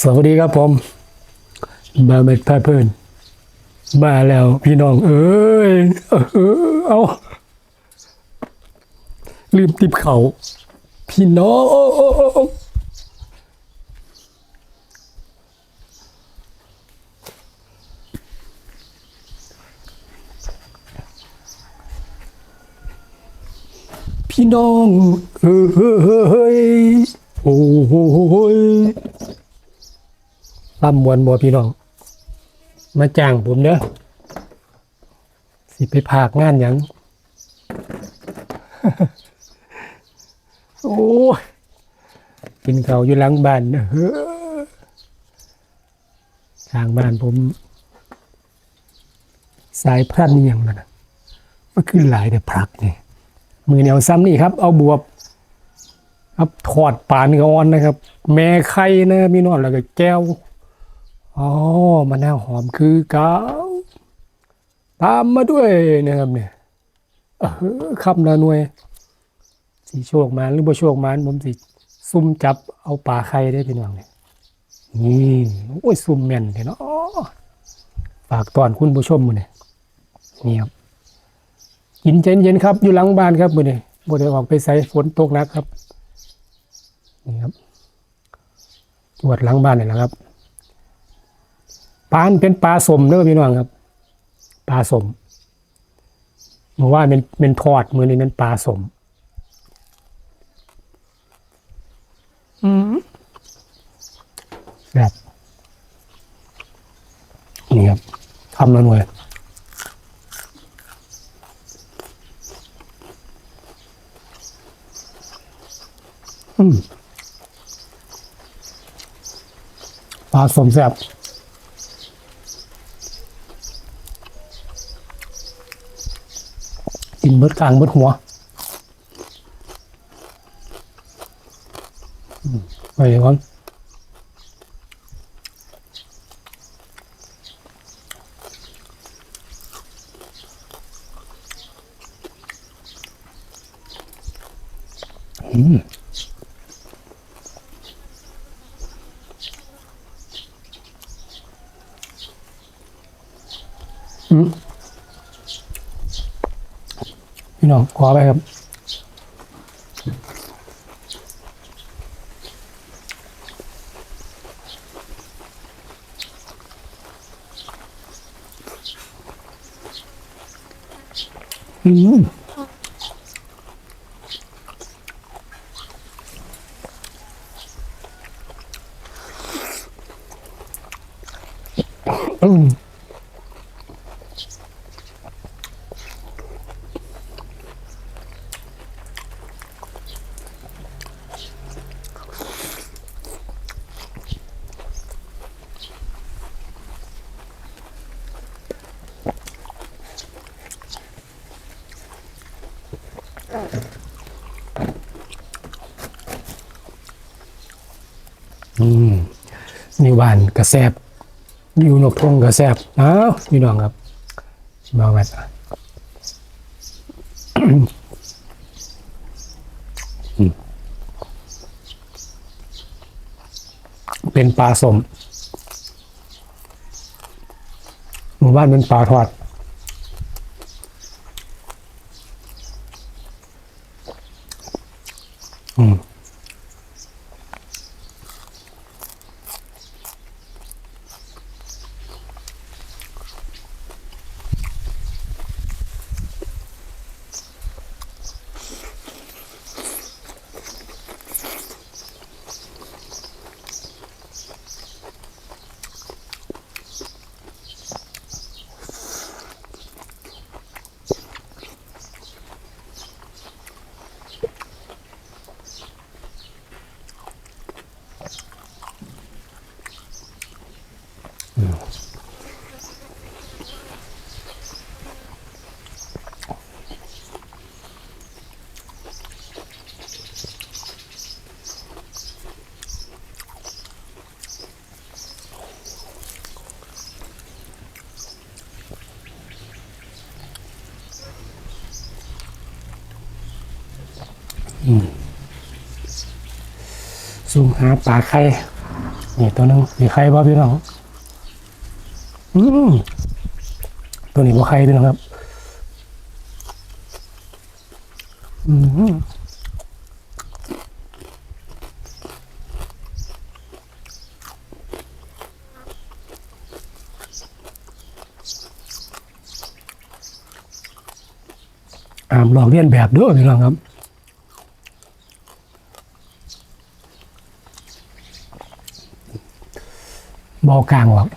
สวัสดีครับผมมาเม็ดพาเพื่อนมาแล้วพี่น้อง เอ้ยเออเอาลืมติบเขาพี่น้องพี่น้องเอ้ยโอ้ ยลำมวนบัวพี่น้อง มาจ้างผมเด้อสิไปพากงานยังโอ้กินเขาวอยู่หลังบ้านเด้อทางบ้านผม สายพรันนี่ยังมันะมันขึ้นหลายแต่พรักนี่มือเหนียวซ้ำนี่ครับ เอาบวบครับถอดปานื้ออ่อนนะครับ แม่ไข่นะมีนอนแล้วก็แก้ว อ๋อมะนาวหอมคือกาวตามมาด้วยนะครับเนี่ยเออคำละหน่วย สีโชคมานหรือบ่โชคมานผมสิซุ่มจับเอาปลาไข่ได้พี่น้องเนี่ยนี่โอ้ยซุ่มแม่นเนาะฝากตอนคุณผู้ชมมือเนี่ยนี่ครับกินเย็นๆครับ อยู่หลังบ้านครับมือเนี่ยบ่ได้ออกไปใส่ฝนตกนักครับนี่ครับจวดหลังบ้านนี่แหละครับ ปลาอันเป็นปลาสมเด้อพี่น้องครับ ปลาสมเมื่อว่าเป็นเป็นทอดมือนี้เป็นปลาสมอืมแบบนี่ครับทำแล้วหน่วยอืมปลาสมแซ่บ กิน เบิดกลางเบิดหัวไปก่อนอืม พี่น้องขอไปครับอืมอืม นิวานกระแซบอยู่นกทงกระแซบอ้าวพี่น้องครับมาแวดอะอืมเป็นปลาสมหมู่บ้านเป็นปลาทอดอืม สูงหาปลาไข่นี่ตัวนึงมีใครบ้างพี่น้องอืมตัวนี้ว่าใครพี่น้องครับ อืมอามลองเรียนแบบด้วยพี่น้องครับ บอกลางหรอก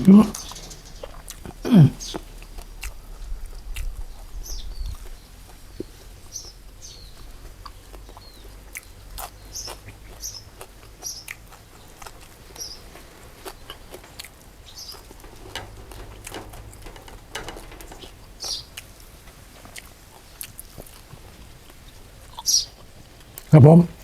ครับผม